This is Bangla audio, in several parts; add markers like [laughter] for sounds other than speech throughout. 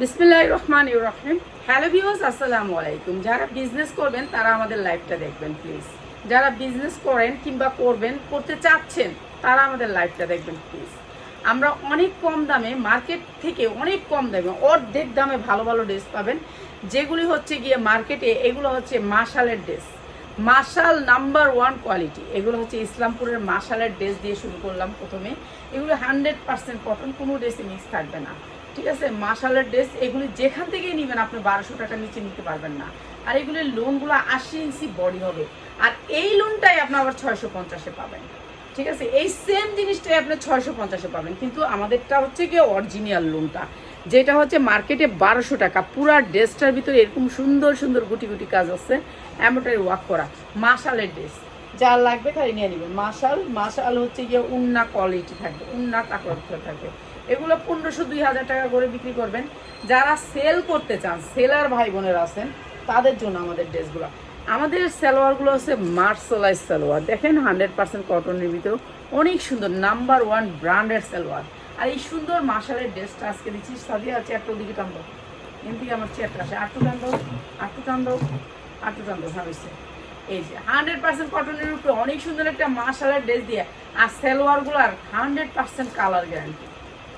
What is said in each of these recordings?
বিসমিল্লাহ রহমান রহিম হ্যালো ভিউস আসসালামু আলাইকুম যারা বিজনেস করবেন, তারা আমাদের লাইভটা দেখবেন প্লিজ যারা বিজনেস করেন কিংবা করবেন, করতে চাচ্ছেন, তারা আমাদের লাইভটা দেখবেন প্লিজ আমরা অনেক কম দামে মার্কেট থেকে অনেক কম দামে, অর্ধেক দামে ভালো ভালো ড্রেস পাবেন। যেগুলি হচ্ছে গিয়ে মার্কেটে এগুলো হচ্ছে মাশালের dress Marshal number one quality এগুলো হচ্ছে ইসলামপুরের মাশালের ড্রেস দিয়ে শুরু করলাম প্রথমে। এগুলো হান্ড্রেড পার্সেন্ট কটন কোনো ড্রেসে মিক্স থাকবে না। ঠিক আছে মাশালের ড্রেস এগুলি যেখান থেকেই নেবেন আপনি বারোশো টাকার নিচে নিতে পারবেন না। আর এগুলির লোনগুলো আশি ইঞ্চি বডি হবে। আর এই লোনটাই আপনি আবার ছয়শো পঞ্চাশে পাবেন। ঠিক আছে, এই সেম জিনিসটাই আপনি ছয়শো পঞ্চাশে পাবেন। কিন্তু আমাদেরটা হচ্ছে কি অরিজিনাল লোনটা যেটা হচ্ছে মার্কেটে বারোশো টাকা। পুরা ড্রেসটার ভিতরে এরকম সুন্দর সুন্দর গুটি গুটি কাজ আছে। এমনটাই ওয়াক করা। মাশালের ড্রেস যা লাগবে খালি নিয়ে নেবেন। মাশাল মাশাল হচ্ছে গিয়ে উন্না কোয়ালিটি থাকবে, উন্না কাপড় থাকবে। এগুলো পনেরোশো, দুই হাজার টাকা করে বিক্রি করবেন। যারা সেল করতে চান সেলার ভাই বোনেরা আছেন, তাদের জন্য আমাদের ড্রেসগুলো। আমাদের সালোয়ারগুলো হচ্ছে মার্সেলাইজ সালোয়ার। দেখেন হান্ড্রেড পার্সেন্ট কটনের ভিতরে অনেক সুন্দর নাম্বার ওয়ান ব্র্যান্ডের সালোয়ার। আর এই সুন্দর মার্শালের ড্রেসটা আজকে দিচ্ছি। সাদিয়া চেয়ারটা ওদিকে টানবো এমনি আমার চেয়ারটা আসে। আটটু টানবো আটটু টানবো আটটু টানবো ভাবিছে এই যে হান্ড্রেড পার্সেন্ট কটনের উপরে অনেক সুন্দর একটা মার্শালের ড্রেস দিয়ে, আর সালোয়ারগুলো আর হান্ড্রেড পার্সেন্ট কালার গ্যারান্টি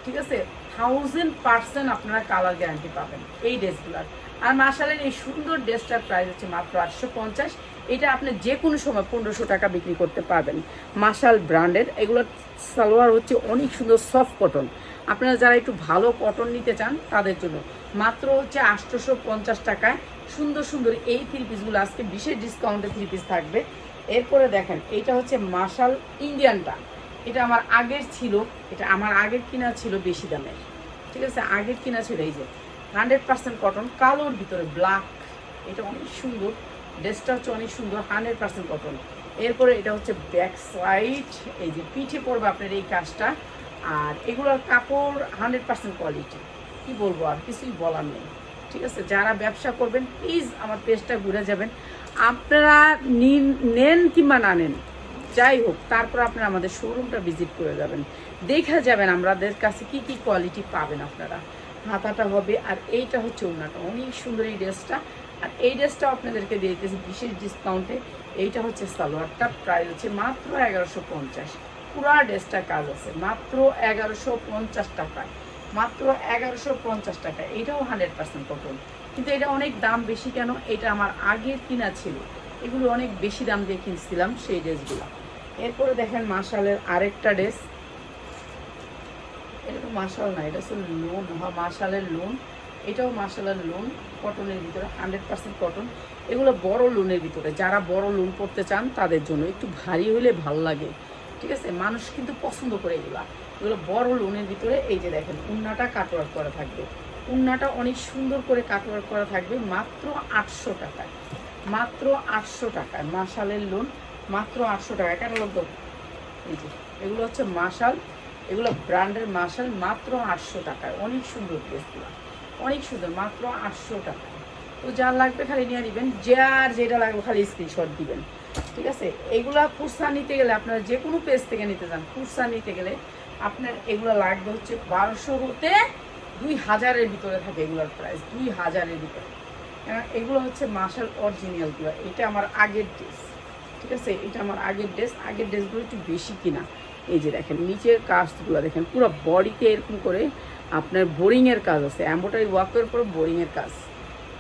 ঠিক আছে? থাউজেন্ড পার্সেন্ট আপনারা কালার গ্যারান্টি পাবেন এই ড্রেসগুলোর আর মার্শালের এই সুন্দর ড্রেসটার প্রাইস হচ্ছে মাত্র আটশো পঞ্চাশ। এটা আপনি যে কোনো সময় পনেরোশো টাকা বিক্রি করতে পারবেন। মার্শাল ব্র্যান্ডের এগুলো সালোয়ার হচ্ছে অনেক সুন্দর সফট কটন আপনারা যারা একটু ভালো কটন নিতে চান, তাদের জন্য। মাত্র হচ্ছে আটশোশো পঞ্চাশ টাকায় সুন্দর সুন্দর এই থ্রি পিসগুলো আজকে বিশেষ ডিসকাউন্টে থ্রি পিস থাকবে। এরপরে দেখেন এটা হচ্ছে মার্শাল ইন্ডিয়ানটা এটা আমার আগের ছিল, এটা আমার আগের কিনা ছিল বেশি দামের। ঠিক আছে? আগের কিনা ছিল এই যে হান্ড্রেড পার্সেন্ট কটন কালোর ভিতরে ব্ল্যাক এটা অনেক সুন্দর। ড্রেসটা হচ্ছে অনেক সুন্দর হান্ড্রেড পার্সেন্ট কটন এরপরে এটা হচ্ছে ব্যাক সাইড এই যে পিঠে পড়বে আপনার এই কাজটা। আর এগুলোর কাপড় হান্ড্রেড পার্সেন্ট কোয়ালিটি কি বলব, আর কিছুই বলার নেই। ঠিক আছে? যারা ব্যবসা করবেন প্লিজ আমার পেজটা ঘুরে যাবেন। আপনারা নিন- নেন কিংবা না নেন যাই হোক, তারপর আপনারা আমাদের শোরুমটা ভিজিট করে যাবেন। দেখা যাবেন আমাদের কাছে কি কি কোয়ালিটি পাবেন আপনারা। হাতাটা হবে, আর এইটা হচ্ছে ওনাটা। অনেক সুন্দর এই ড্রেসটা। আর এই ড্রেসটাও আপনাদেরকে দিয়ে দিতেছি বিশেষ ডিসকাউন্টে এইটা হচ্ছে সালোয়ারটা প্রাইস হচ্ছে মাত্র এগারোশো পঞ্চাশ। পুরা ড্রেসটা কাজ আছে, মাত্র এগারোশো পঞ্চাশ টাকায় মাত্র এগারোশো পঞ্চাশ টাকা। এটাও হান্ড্রেড পার্সেন্ট কটন কিন্তু এটা অনেক দাম বেশি কেন? এটা আমার আগের কিনা ছিল। এগুলো অনেক বেশি দাম দিয়ে কিনছিলাম সেই ড্রেসগুলো। এরপরে দেখেন মার্শালের আরেকটা ড্রেস। এটা তো মার্শাল না, এটা হচ্ছে লোন বা মার্শালের লোন। এটাও মার্শালের লোন, কটনের ভিতরে হান্ড্রেড পার্সেন্ট কটন এগুলো বড় লোনের ভিতরে, যারা বড় লোন করতে চান তাদের জন্য, একটু ভারী হলে ভালো লাগে। ঠিক আছে? মানুষ কিন্তু পছন্দ করে এগুলো। এগুলো বড় লোনের ভিতরে, এই যে দেখেন, উন্নাটা কাটওয়ার্ক করা থাকবে। উন্নাটা অনেক সুন্দর করে কাটওয়ার্ক করা থাকবে, মাত্র আটশো টাকায়। মাত্র আটশো টাকায় মার্শালের লোন। মাত্র আটশো টাকা ক্যাটালগ দেবো যে, এগুলো হচ্ছে মার্শাল এগুলো ব্র্যান্ডের মার্শাল মাত্র আটশো টাকায়। অনেক সুন্দর ড্রেসগুলো, অনেক সুন্দর, মাত্র আটশো টাকা তো যার লাগবে খালি নিয়ে নেবেন, যার যেটা লাগবে খালি স্ক্রিনশট দিবেন। ঠিক আছে? এইগুলা কুর্সা নিতে গেলে আপনারা যে কোনো পেজ থেকে নিতে যান কুর্সা নিতে গেলে আপনার এগুলো লাগবে হচ্ছে বারোশো হতে দুই হাজারের ভিতরে থাকে এগুলোর প্রাইস দুই হাজারের ভিতরে। কারণ এগুলো হচ্ছে মার্শাল অরিজিনালগুলো এটা আমার আগের ড্রেস ঠিক আছে? এটা আমার আগের ড্রেস আগের ড্রেসগুলো একটু বেশি কিনা। এই যে দেখেন, নিচের কাজগুলো দেখেন, পুরো বডিতে এরকম করে আপনার বোরিংয়ের কাজ আছে। অ্যাম্বোটারি ওয়ার্কের পর বোরিংয়ের কাজ।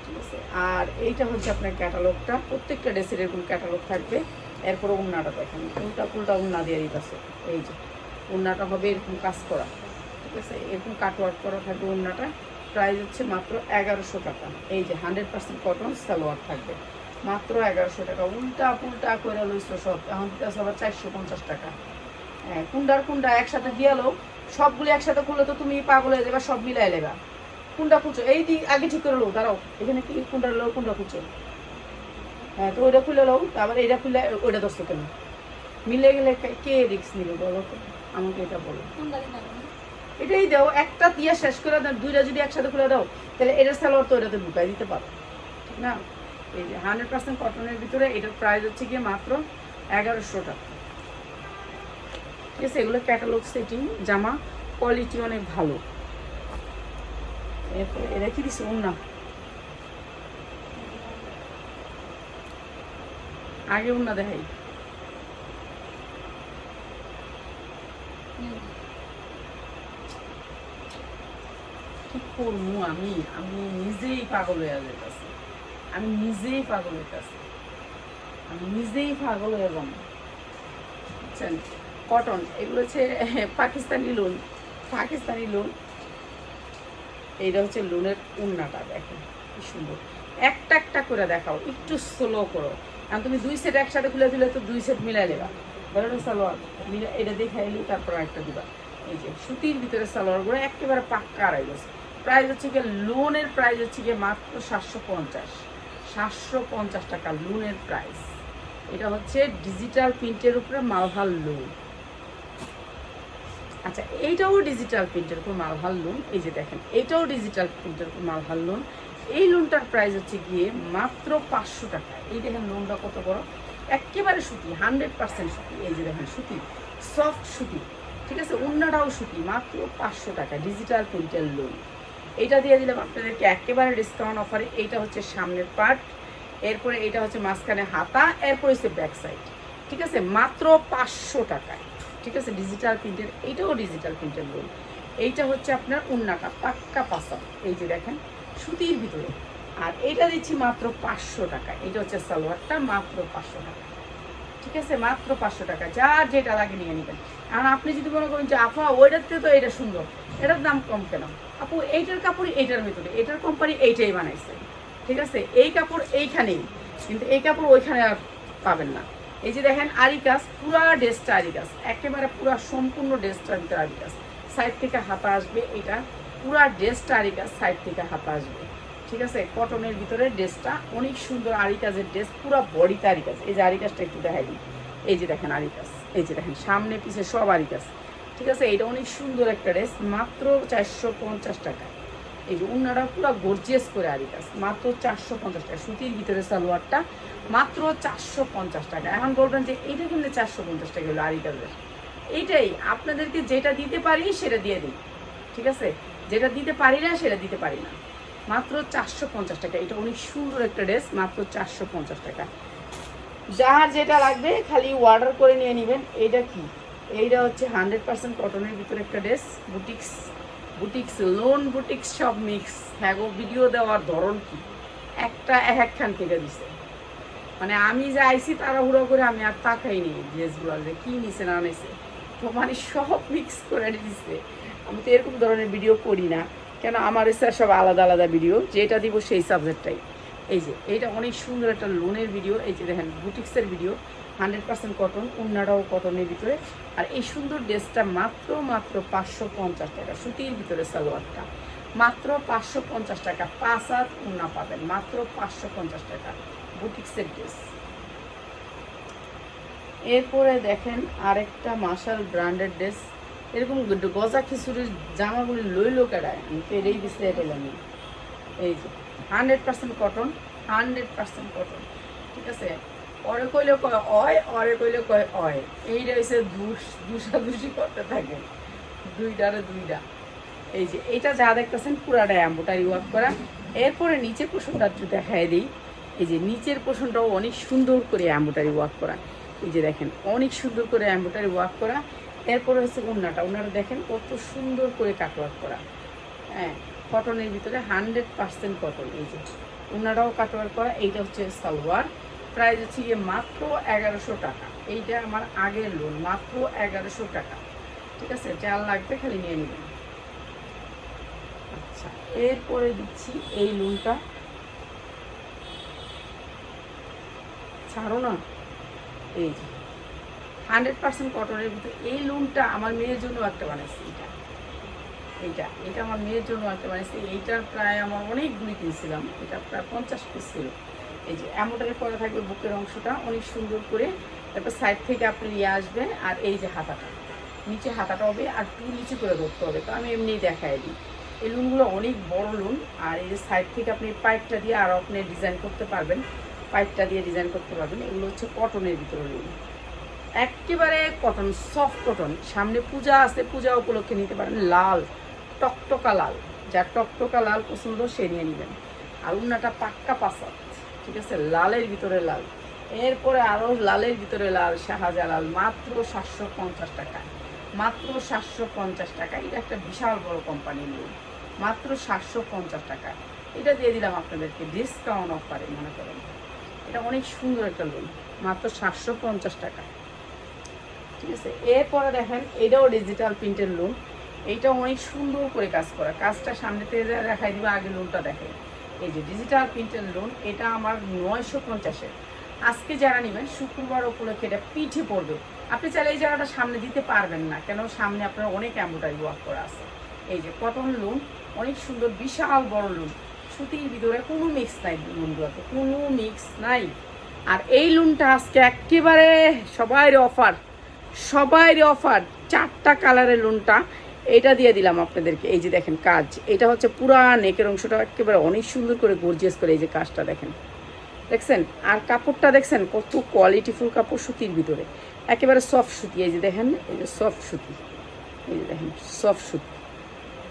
ঠিক আছে? আর এইটা হচ্ছে আপনার ক্যাটালগটা প্রত্যেকটা ড্রেসের এরকম ক্যাটালগ থাকবে। এরপরে উন্নাটা দেখেন, উল্টা পুলটা উন্না দিয়ে দিতেছে। এই যে উন্নাটা হবে এরকম কাজ করা। ঠিক আছে? এরকম কাটওয়ার্ক করা থাকবে উন্নাটা প্রাইস হচ্ছে মাত্র এগারোশো টাকা। এই যে হান্ড্রেড পার্সেন্ট কটন সালোয়ার থাকবে। মাত্র এগারোশো টাকা। উল্টা পুল্টা করে লইছো সব। এখন দিতে আবার চারশো পঞ্চাশ টাকা। হ্যাঁ কুন্ডার কুন্ডা একসাথে দিয়ালো। সবগুলি একসাথে খুললে তো তুমি পাগল হয়ে যাবে সব মিলাই লেবা কুন্ডা খুঁজো। এই দিক আগে ঠিক করে লো দাঁড়াও। এখানে কি কুন্ডার লো কুন্ডা খুঁজো। হ্যাঁ তো ওইটা খুলে লো তারপরে এইটা খুলে ওইটা দশটা কেন? মিলে গেলে কে- রিক্স নিবে বলো তো? আমাকে এটা বলো। এটাই দাও একটা দিয়ে শেষ করে দাও দুইটা যদি একসাথে খুলে দাও তাহলে এটার সালোয়ার তো এটাতে ঢুকাই দিতে পারো। ঠিক না? এই যে হান্ড্রেড পার্সেন্ট কটনের ভিতরে এটার প্রাইস হচ্ছে গিয়ে মাত্র এগারোশো টাকা ঠিক আছে, এগুলো ক্যাটালগ সেটিং জামা কোয়ালিটি অনেক ভালো। এরপরে এটা কি দিছে না আগে উন্না দেখাই। কি করব আমি? আমি নিজেই পাগল হয়ে যেতেছি আমি নিজেই পাগল হইতেছি। আমি নিজেই পাগল হয়ে যাব বুঝছেন? কটন এগুলো হচ্ছে পাকিস্তানি লোন পাকিস্তানি লোন এইটা হচ্ছে লোনের উন্নাটা, দেখেন কি সুন্দর। একটা একটা করে দেখাও, একটু স্লো করো। কারণ তুমি দুই সেট একসাথে খুলে দিলে তো দুই সেট মিলাই দেবা বলো সালোয়ার? মিলে এটা দেখে এলি তারপর একটা দিবা। এই যে, সুতির ভিতরে সালোয়ারগুলো একেবারে পাক্কা আড়াই গেছে প্রাইস হচ্ছে গিয়ে লোনের প্রাইস হচ্ছে গিয়ে মাত্র সাতশো পঞ্চাশ। সাতশো পঞ্চাশ টাকা লোনের প্রাইস এটা হচ্ছে ডিজিটাল প্রিন্টের উপরে মালহাল লোন আচ্ছা এইটাও ডিজিটাল প্রিন্টের উপর মালহাল লোন এই যে দেখেন, এইটাও ডিজিটাল প্রিন্টের উপর মালহাল লোন এই লোনটার প্রাইস হচ্ছে গিয়ে মাত্র পাঁচশো টাকা। এই দেখেন লোনটা কত বড়? একেবারে সুতি, হান্ড্রেড পার্সেন্ট সুতি। এই যে দেখেন, সুতি সফট সুতি, ঠিক আছে? অন্যটাও সুতি, মাত্র পাঁচশো টাকা ডিজিটাল প্রিন্টের লোন এইটা দিয়ে দিলাম আপনাদেরকে একেবারে ডিসকাউন্ট অফারে এইটা হচ্ছে সামনের পার্ট এরপরে এটা হচ্ছে মাঝখানে হাতা, এরপরে হচ্ছে ব্যাক সাইড ঠিক আছে? মাত্র পাঁচশো টাকায়। ঠিক আছে? ডিজিটাল প্রিন্টের এইটাও ডিজিটাল প্রিন্টের লোন এইটা হচ্ছে আপনার উন্নাকা, পাক্কা পাসা এই যে দেখেন, সুতির ভিতরে। আর এইটা দিচ্ছি মাত্র পাঁচশো টাকা এটা হচ্ছে সালোয়ারটা, মাত্র পাঁচশো টাকা ঠিক আছে? মাত্র পাঁচশো টাকা যার যেটা লাগে নিয়ে নেবেন। এখন আপনি যদি মনে করেন যে, আফা ওইটার থেকে তো এটা সুন্দর। এটার দাম কম কেন? আপু, এইটার কাপড় এইটার ভিতরে। এটার কোম্পানি এইটাই বানাইছে। ঠিক আছে? এই কাপড় এইখানেই। কিন্তু এই কাপড় ওইখানে আর পাবেন না। এই যে দেখেন আরিকাস, পুরা ড্রেসটা আরিকাস। একেবারে পুরা সম্পূর্ণ ড্রেসটার ভিতরে আরিকাস। সাইড থেকে হাতা আসবে এটা। পুরা ড্রেসটা আরিকাস, সাইড থেকে হাতা আসবে। ঠিক আছে? কটনের ভিতরে ড্রেসটা। অনেক সুন্দর আরিকাজের ড্রেস, পুরো বডিতে আরিকাস। এই যে আরিকাসটা একটু দেখাই এই যে দেখেন আরিকাস। এই যে দেখেন, সামনে পিছে সব আরিকাস। ঠিক আছে এটা অনেক সুন্দর একটা ড্রেস মাত্র চারশো পঞ্চাশ টাকা। এই যে উন্নাটা পুরো গর্জিয়াস করে আরিকাস মাত্র চারশো পঞ্চাশ টাকা। সুতির ভিতরে সালোয়ারটা মাত্র চারশো পঞ্চাশ টাকা। এখন বলবেন যে এইটা কিন্তু চারশো পঞ্চাশ টাকা হলো আরিকাসের এইটাই, আপনাদেরকে যেটা দিতে পারি সেটা দিয়ে দিই। ঠিক আছে? যেটা দিতে পারি না, সেটা দিতে পারি না। মাত্র চারশো পঞ্চাশ টাকা। এটা অনেক সুন্দর একটা ড্রেস মাত্র চারশো পঞ্চাশ টাকা। যার যেটা লাগবে খালি অর্ডার করে নিয়ে নেবেন। এইটা কি? এইটা হচ্ছে হান্ড্রেড পার্সেন্ট কটনের ভিতরে একটা dress boutiques boutiques lawn boutiques সব মিক্স হ্যাঁ গো ভিডিও দেওয়ার ধরন কি? একটা এক একখান থেকে দিছে। মানে আমি যে আইসি তাড়াহুড়ো করে আমি আর তাকাইনি ড্রেসগুলো কী নিছে না নিছে। তো মানে সব মিক্স করে দিছে। আমি তো এরকম ধরনের ভিডিও করি না। কেন আমার ইচ্ছা সব আলাদা আলাদা ভিডিও যেটা দিব সেই সাবজেক্টটাই এই যে, এইটা অনেক সুন্দর একটা লোনের ভিডিও এই যে দেখেন বুটিক্সের ভিডিও হান্ড্রেড পার্সেন্ট কটন উন্নাটাও কটনের ভিতরে। আর এই সুন্দর ড্রেসটা মাত্র মাত্র পাঁচশো পঞ্চাশ টাকা, সুতির ভিতরে সালোয়ারটা। মাত্র পাঁচশো পঞ্চাশ টাকা, পাঁচ হাত উন্না পাবেন, মাত্র পাঁচশো পঞ্চাশ টাকা বুটিক্সের ড্রেস। এরপরে দেখেন আরেকটা মার্শাল ব্র্যান্ডেড ড্রেস। এরকম গজা খিচুড়ির জামাগুলি লইলো কেডায়? আমি তো এটাই পেলাম এই যে, hundred percent cotton hundred percent cotton ঠিক আছে? অরে কইলে কয় অয়, অরে কইলে কয় অয়। এইটা হচ্ছে দুষ, দুষাদুষি করতে থাকে। দুইটারে দুইটা। এই যে এটা যা দেখতেছেন পুরাটা অ্যাম্বোটারি ওয়ার্ক করা। এরপরে নিচের পোষণটা একটু দেখায় দিই। এই যে নিচের পোষণটাও অনেক সুন্দর করে অ্যাম্বোটারি ওয়ার্ক করা। এই যে দেখেন, অনেক সুন্দর করে অ্যাম্বোটারি ওয়ার্ক করা। এরপরে হচ্ছে উন্নাটা উন্নাটা দেখেন কত সুন্দর করে কাটওয়ার্ক করা। হ্যাঁ কটনের ভিতরে হান্ড্রেড পার্সেন্ট কটন। এই যে উন্নাটাও কাটওয়ার্ক করা। এইটা হচ্ছে সালোয়ার। প্রাইস হচ্ছে গিয়ে মাত্র এগারোশো টাকা। এইটা আমার আগের লোন মাত্র এগারোশো টাকা। ঠিক আছে? যার লাগবে খালি নিয়ে নেবেন। আচ্ছা এরপরে দিচ্ছি এই লোনটা ছাড়ো না? এই যে হান্ড্রেড পার্সেন্ট কটনের ভিতরে, এই লোনটা আমার মেয়ের জন্য একটা বানাইছি এটা এইটা এটা আমার মেয়ের জন্য একটা বানাইছি। এইটার প্রায় আমার অনেকগুলি কিনছিলাম। এটা প্রায় পঞ্চাশ পিস ছিল। এই যে এমনটারে করা থাকবে বুকের অংশটা, অনেক সুন্দর করে তারপর সাইড থেকে আপনি নিয়ে আসবেন, আর এই যে হাতাটা, নিচে হাতাটা হবে আর টু নিচে করে ধরতে হবে, তো আমি এমনিই দেখাই দিই। এই লুনগুলো অনেক বড় লুন, আর এই যে সাইড থেকে আপনি পাইপটা দিয়ে আরও আপনি ডিজাইন করতে পারবেন, পাইপটা দিয়ে ডিজাইন করতে পারবেন, এগুলো হচ্ছে কটনের ভিতরে লুন। একেবারে কটন সফট কটন সামনে পূজা আছে, পূজা উপলক্ষে নিতে পারেন, লাল, টকটকা লাল, যার টকটকা লাল পছন্দ সে নিয়ে নেবেন। আর উন্নাটা পাক্কা পাসাত। ঠিক আছে? লালের ভিতরে লাল। এরপরে আরও লালের ভিতরে লাল, শাহজালাল। মাত্র সাতশো পঞ্চাশ টাকা। মাত্র সাতশো পঞ্চাশ টাকা। এটা একটা বিশাল বড় কোম্পানির লোন মাত্র সাতশো পঞ্চাশ টাকা। এটা দিয়ে দিলাম আপনাদেরকে ডিসকাউন্ট অফারে মনে করেন। এটা অনেক সুন্দর একটা লোন মাত্র সাতশো পঞ্চাশ টাকা। ঠিক আছে? এরপরে দেখেন, এটাও ডিজিটাল প্রিন্টের লোন এইটা অনেক সুন্দর করে কাজ করা। কাজটা সামনে থেকে দেখাই দিবে, আগে লোনটা দেখে এই যে ডিজিটাল প্রিন্টের লোন এটা আমার নয়শো পঞ্চাশের। আজকে যারা নেবেন, শুক্রবার উপলক্ষে এটা পিঠে পড়বে। আপনি চাইলে এই জায়গাটা সামনে দিতে পারবেন না, কেন সামনে আপনার অনেক এম্ব্রয়ডারি ওয়ার্ক করা আছে। এই যে কটন লোন অনেক সুন্দর, বিশাল বড় লোন সুতির ভিতরে কোনো মিক্স নাই লোনগুলোতে কোনো মিক্স নাই। আর এই লোনটা আজকে একেবারে সবাই অফার সবাই অফার চারটা কালারের লোনটা এটা দিয়ে দিলাম আপনাদেরকে। এই যে দেখেন কাজ। এটা হচ্ছে পুরা নেকের অংশটা একেবারে অনেক সুন্দর করে গর্জিয়াস করে এই যে কাজটা দেখেন। দেখছেন? আর কাপড়টা দেখছেন? কত কোয়ালিটিফুল কাপড় সুতির ভিতরে। একেবারে সফট সুতি। এই যে দেখেন, এই যে সফট সুতি। এই যে দেখেন সফট সুতি।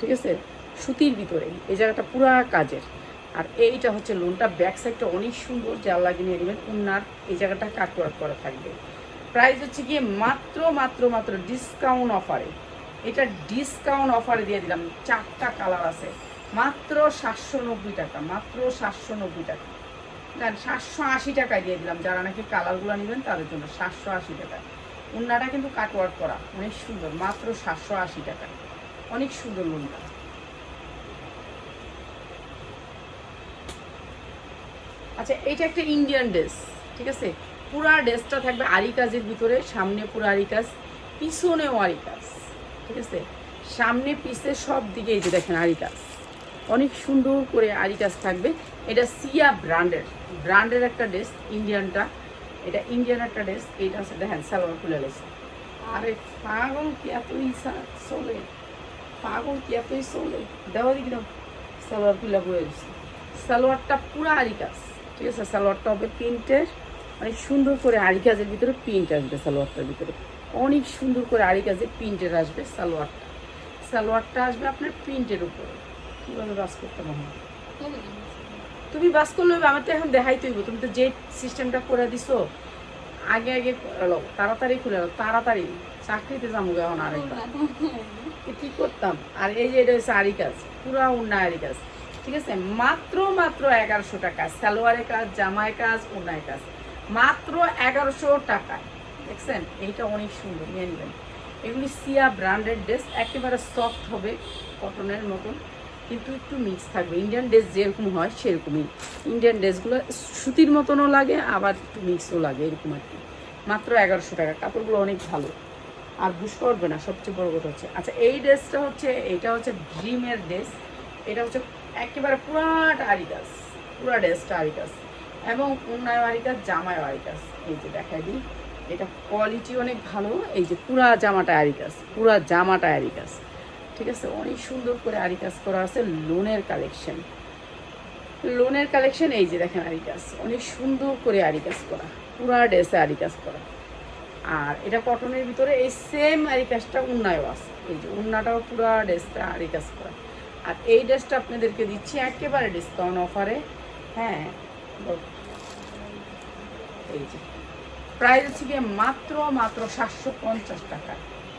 ঠিক আছে? সুতির ভিতরে। এই জায়গাটা পুরা কাজের। আর এইটা হচ্ছে লোনটা। ব্যাক সাইডটা অনেক সুন্দর। জাল লাগিয়ে নিয়ে নেবেন। উন্নার। এই জায়গাটা কাটওয়ার্ক করা থাকবে। প্রাইস হচ্ছে গিয়ে মাত্র মাত্র মাত্র ডিসকাউন্ট অফারে এটা ডিসকাউন্ট অফারে দিয়ে দিলাম। চারটা কালার আছে। মাত্র সাতশো নব্বই টাকা, মাত্র সাতশো নব্বই টাকা। দেন সাতশো আশি টাকায় দিয়ে দিলাম। যারা নাকি কালারগুলো নেবেন তাদের জন্য সাতশো আশি টাকা। উন্নাটা কিন্তু কাটওয়ার্ক করা। অনেক সুন্দর, মাত্র সাতশো আশি টাকা। অনেক সুন্দর উন্না আচ্ছা এটা একটা ইন্ডিয়ান ড্রেস ঠিক আছে? পুরা ড্রেসটা থাকবে আরিকাজের ভিতরে, সামনে পুরো আরি কাজ পিছনেও আরি কাজ ঠিক আছে? সামনে, পিছে সব দিকে এই যে দেখেন আরি কাজ অনেক সুন্দর করে আরি কাজ থাকবে। এটা সিয়া ব্র্যান্ডের ব্র্যান্ডের একটা ড্রেস ইন্ডিয়ানটা এটা ইন্ডিয়ান একটা ড্রেস এইটা আছে দেখেন, সালোয়ার খুলে গেছে। আরে পাগল কি এতই চলে? পাগল কি এতই চলে? দেওয়া দেখি দাও। সালোয়ার খুলে বয়ে গেছে। সালোয়ারটা পুরো আরি কাজ ঠিক আছে? সালোয়ারটা হবে প্রিন্টের। অনেক সুন্দর করে আরি কাজের ভিতরে প্রিন্ট আসবে সালোয়ারটার ভিতরে। অনেক সুন্দর করে আরি কাজের প্রিন্টের আসবে সালোয়ারটা। সালোয়ারটা আসবে আপনার প্রিন্টের উপরে। কীভাবে বাস করতে হয় তুমি বাস করলে আমার তো এখন দেখাই তৈব তুমি তো যে সিস্টেমটা করে দিছো আগে আগে এলো তাড়াতাড়ি খুলে এলো তাড়াতাড়ি। চাকরিতে যাব এখন আরেকবার। [laughs] এ কি করতাম? আর এই যে এটা হচ্ছে আরি কাজ পুরা উন্না আরি কাজ। ঠিক আছে? মাত্র মাত্র এগারোশো টাকা। সালোয়ারের কাজ জামায় কাজ উন্নায় কাজ। মাত্র এগারোশো টাকা। দেখছেন? এইটা অনেক সুন্দর, নিয়ে নেবেন। এগুলি সিয়া ব্র্যান্ডেড ড্রেস, একেবারে সফট হবে কটনের মতন, কিন্তু একটু মিক্স থাকবে। ইন্ডিয়ান ড্রেস যেরকম হয় সেরকমই। ইন্ডিয়ান ড্রেসগুলো সুতির মতনও লাগে, আবার একটু মিক্সও লাগে, এরকম আর কি। মাত্র এগারোশো টাকা। কাপড়গুলো অনেক ভালো। আর বুঝ করবে না, সবচেয়ে বড় কথা হচ্ছে আচ্ছা এই ড্রেসটা হচ্ছে, এটা হচ্ছে ড্রিমের ড্রেস। এটা হচ্ছে একেবারে পুরাটা আরিকাস পুরা ড্রেসটা আরিকাস এবং উন্নয় আরিকাস জামায় আরিকাস এই যে দেখাই দিই। এটা কোয়ালিটি অনেক ভালো। এই যে পুরা জামাটা আরিকাস পুরা জামাটা আরিকাস ঠিক আছে? অনেক সুন্দর করে আরিকাস করা আছে লোনের কালেকশন লোনের কালেকশন এই যে দেখেন আরিকাস অনেক সুন্দর করে আরিকাস করা, পুরা ড্রেসে আরিকাস করা। আর এটা কটনের ভিতরে এই সেম আরিকাসটা উন্নায়ও আছে। এই যে উন্নাটাও পুরা ড্রেসটা আরিকাস করা। আর এই ড্রেসটা আপনাদেরকে দিচ্ছি একেবারে ডিসকাউন্ট অফারে হ্যাঁ এই যে। প্রাইস হচ্ছে গিয়ে মাত্র মাত্র সাতশো পঞ্চাশ টাকা।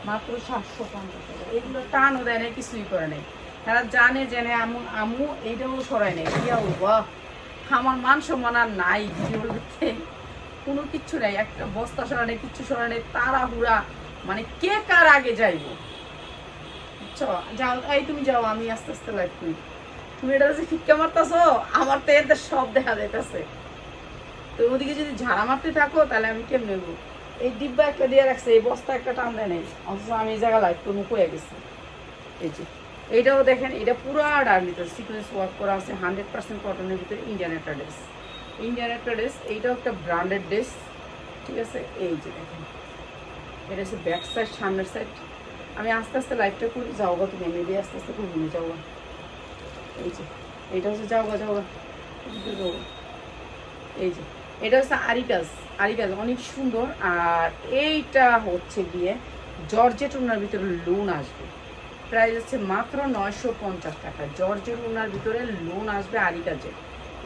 মাত্র সাতশো পঞ্চাশ টাকা। এগুলো টানও দেয় না কিছুই করে নেই। তারা জানে জেনে আমু আমু এইটাও সরাই নেই। ইয়া বাহ আমার মান সম্মান আর নাই ভিডিওতে কোনো কিচ্ছু নেই, একটা বস্তা সরা নেই কিচ্ছু সরা নেই, তাড়াহুড়া। মানে কে কার আগে যাইব? যাও, এই তুমি যাও, আমি আস্তে আস্তে লাইভ তুমি এটা যে ফিক্কা মারতেছো, আমার তো এদের সব দেখা যাইতেছে। তো ওদিকে যদি ঝাড়া মারতে থাকো, তাহলে আমি কেমনে নেব এই ডিব্বা একটা দিয়ে রাখছে, এই বস্তা একটা টান দেয় নেই। অথচ আমি এই জায়গা লাইভ করব হয়ে গেছি। এই যে, এইটাও দেখেন এটা পুরো ডার ভিতরে সিকোয়েন্স ওয়ার্ক করা আছে হান্ড্রেড পার্সেন্ট কটনের ভিতরে ইন্ডিয়ান একটা ড্রেস ইন্ডিয়ান একটা ড্রেস এইটাও একটা ব্র্যান্ডেড ড্রেস ঠিক আছে? এই যে দেখেন, এটা হচ্ছে ব্যাক সাইড সামনের সাইড আমি আস্তে আস্তে লাইভটা করি, যাও গা, তুমি এমনি দিয়ে আস্তে আস্তে করে নিয়ে যাও গা। এই যে, এইটা হচ্ছে যাও গা যাও গা। এদিকে যাও গা। এই যে। এটা হচ্ছে আরিকাজ আরিকাজ অনেক সুন্দর। আর এইটা হচ্ছে গিয়ে জর্জেট ওনার ভিতরে লোন আসবে। প্রাইস হচ্ছে মাত্র নয়শো পঞ্চাশ টাকা। জর্জের ওনার ভিতরে লোন আসবে আরি কাজে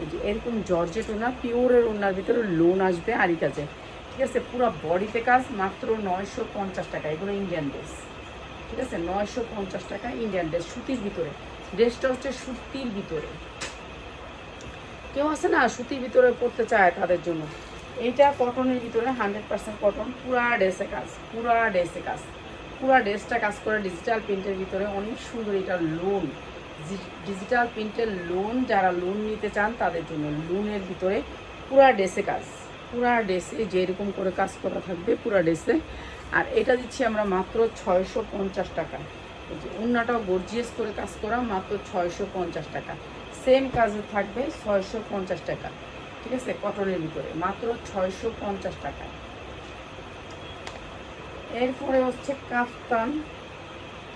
এই যে এরকম জর্জেট ওনার পিওরের ওনার ভিতরে লোন আসবে আরি কাজে ঠিক আছে? পুরো বডিতে কাজ মাত্র নয়শো পঞ্চাশ টাকা। এগুলো ইন্ডিয়ান ড্রেস ঠিক আছে? নয়শো পঞ্চাশ টাকা ইন্ডিয়ান ড্রেস সুতির ভিতরে। ড্রেসটা হচ্ছে সুতির ভিতরে। কেউ আছে না সুতির ভিতরে পড়তে চায় তাদের জন্য? এইটা কটনের ভিতরে হান্ড্রেড পার্সেন্ট কটন পুরা ড্রেসে কাজ, পুরা ড্রেসে কাজ। পুরা ড্রেসটা কাজ করে ডিজিটাল প্রিন্টের ভিতরে অনেক সুন্দর এটা লোন ডিজিটাল প্রিন্টের লোন যারা লোন নিতে চান তাদের জন্য লোনের ভিতরে পুরা ড্রেসে কাজ। পুরা ড্রেসে যেরকম করে কাজ করা থাকবে পুরা ড্রেসে আর এটা দিচ্ছি আমরা মাত্র ছয়শো পঞ্চাশ টাকা। অন্যটাও গর্জিয়াস করে কাজ করা মাত্র ছয়শো পঞ্চাশ টাকা। সেম কাজে থাকবে ছয়শো পঞ্চাশ টাকা, ঠিক আছে, কটনের ভিতরে, মাত্র ছয়শো পঞ্চাশ টাকা। এরপরে হচ্ছে কাফতান।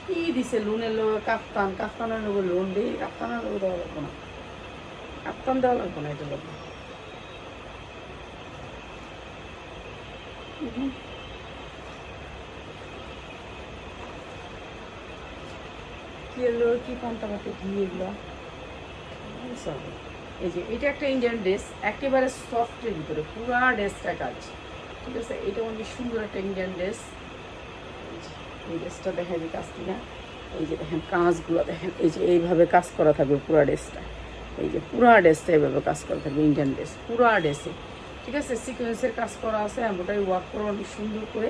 কি দিছে লোনের লোক কাফতান, কাফতানের লোক লোন দিই, কাফতানের লোক দেওয়া লাগবো না। কাফতান দেওয়া লাগবে না, এটা লোক কি এলো? কি পাতে কি এগুলো? Sorry. এই যে, এটা একটা ইন্ডিয়ান ড্রেস একেবারে সফটের ভিতরে, পুরা ড্রেসটা কাজ ঠিক আছে? এটা অনেক সুন্দর একটা ইন্ডিয়ান ড্রেস এই ড্রেসটা দেখা যায় কাজ কিনা এই যে দেখেন, কাজগুলো দেখেন, এই যে এইভাবে কাজ করা থাকবে পুরা ড্রেসটা এই যে, পুরা ড্রেসটা এইভাবে কাজ করা থাকবে ইন্ডিয়ান ড্রেস পুরা ড্রেসে ঠিক আছে? সিকোয়েন্সের কাজ করা আছে এমব্রয়ডারি ওয়ার্ক করা অনেক সুন্দর করে।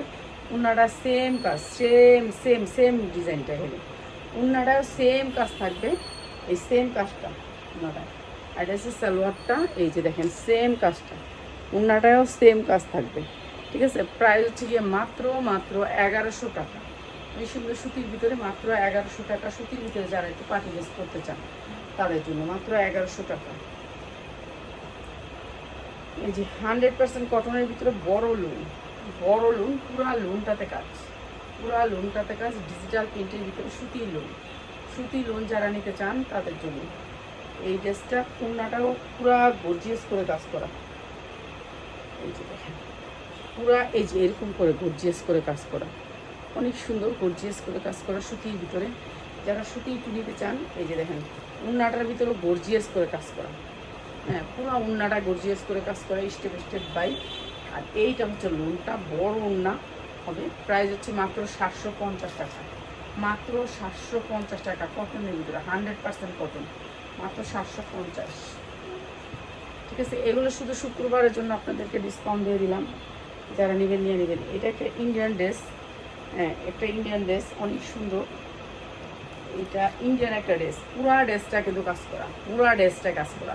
ওনারা সেম কাজ সেম সেম সেম ডিজাইনটা হলো ওনারাও সেম কাজ থাকবে, এই সেম কাজটা। ওনারা আর সালোয়ারটা, এই যে দেখেন সেম কাজটা। ওনাটাও সেম কাজ থাকবে। ঠিক আছে? প্রাইস হচ্ছে গিয়ে মাত্র মাত্র এগারোশো টাকা। এই সুন্দর সুতির ভিতরে মাত্র এগারোশো টাকা সুতির ভিতরে যারা একটু পার্টি ড্রেস করতে চান, তাদের জন্য মাত্র এগারোশো টাকা। এই যে হান্ড্রেড পার্সেন্ট কটনের ভিতরে বড় লোন বড় লোন পুরা লোনটাতে কাজ। পুরা লোনটাতে কাজ ডিজিটাল প্রিন্টের ভিতরে সুতির লোন সুতি লোন যারা নিতে চান, তাদের জন্য। এই ড্রেসটা খুলনাটাও পুরা গর্জিয়াস করে কাজ করা। এই যে দেখেন, পুরা এই যে এরকম করে গর্জিয়াস করে কাজ করা। অনেক সুন্দর গর্জিয়াস করে কাজ করা সুতির ভিতরে। যারা সুতি একটু নিতে চান, এই যে দেখেন, উন্নাটার ভিতরে গর্জিয়াস করে কাজ করা। হ্যাঁ পুরো উন্নাটা গর্জিয়াস করে কাজ করা স্টেপ স্টেপ বাই আর এইটা হচ্ছে লোনটা, বড় উন্না হবে। প্রাইস হচ্ছে মাত্র সাতশো পঞ্চাশ টাকা। মাত্র সাতশো পঞ্চাশ টাকা কটনের ভিতরে হান্ড্রেড পার্সেন্ট কটন মাত্র সাতশো পঞ্চাশ। ঠিক আছে, এগুলো শুধু শুক্রবারের জন্য আপনাদেরকে ডিসকাউন্ট দিয়ে দিলাম। যারা নেবেন, নিয়ে নেবেন। এটা একটা ইন্ডিয়ান ড্রেস হ্যাঁ একটা ইন্ডিয়ান ড্রেস অনেক সুন্দর। এটা ইন্ডিয়ান একটা ড্রেস পুরা ড্রেসটা কিন্তু কাজ করা। পুরা ড্রেসটা কাজ করা।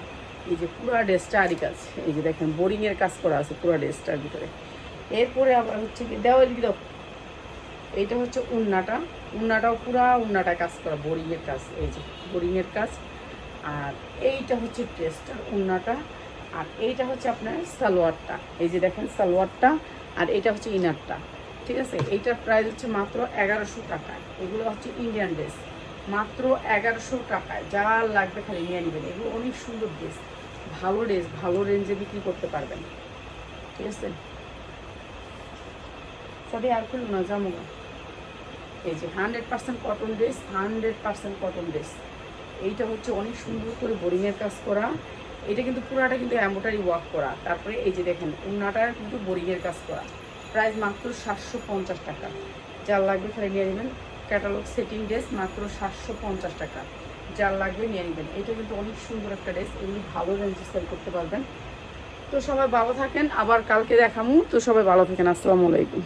এই যে পুরা ড্রেসটা আরই কাজ। এই যে দেখেন বোরিংয়ের কাজ করা আছে পুরা ড্রেসটার ভিতরে। এরপরে আবার হচ্ছে কি দেওয়া এদিকে দাও। এইটা হচ্ছে উন্নাটা। উন্নাটাও পুরা উন্নাটা কাজ করা বোরিংয়ের কাজ। এই যে বোরিংয়ের কাজ। আর এইটা হচ্ছে ড্রেসটা উন্নাটা আর এইটা হচ্ছে আপনার সালোয়ারটা। এই যে দেখেন সালোয়ারটা, আর এটা হচ্ছে ইনারটা, ঠিক আছে? এইটার প্রাইস হচ্ছে মাত্র এগারোশো টাকায় এগুলো হচ্ছে ইন্ডিয়ান ড্রেস মাত্র এগারোশো টাকায়। যা লাগবে খালি নিয়ে নেবেন। এগুলো অনেক সুন্দর ড্রেস ভালো ড্রেস ভালো রেঞ্জে বিক্রি করতে পারবেন, ঠিক আছে? সরি, আর খুলুন না জামুগা এই যে hundred percent cotton dress hundred percent cotton dress এইটা হচ্ছে অনেক সুন্দর করে বোরিংয়ের কাজ করা। এটা কিন্তু পুরাটা কিন্তু অ্যাম্বোটারি ওয়ার্ক করা। তারপরে এই যে দেখেন উন্নাটা কিন্তু বোরিংয়ের কাজ করা। প্রাইস মাত্র সাতশো পঞ্চাশ টাকা। যার লাগবে তাহলে নিয়ে নেবেন। ক্যাটালগ সেটিং ড্রেস মাত্র সাতশো পঞ্চাশ টাকা। যার লাগবে নিয়ে নেবেন। এটা কিন্তু অনেক সুন্দর একটা ড্রেস এগুলি ভালো রেঞ্জে সেল করতে পারবেন। তো সবাই ভালো থাকেন। আবার কালকে দেখামু। তো সবাই ভালো থাকেন। আসসালামু আলাইকুম।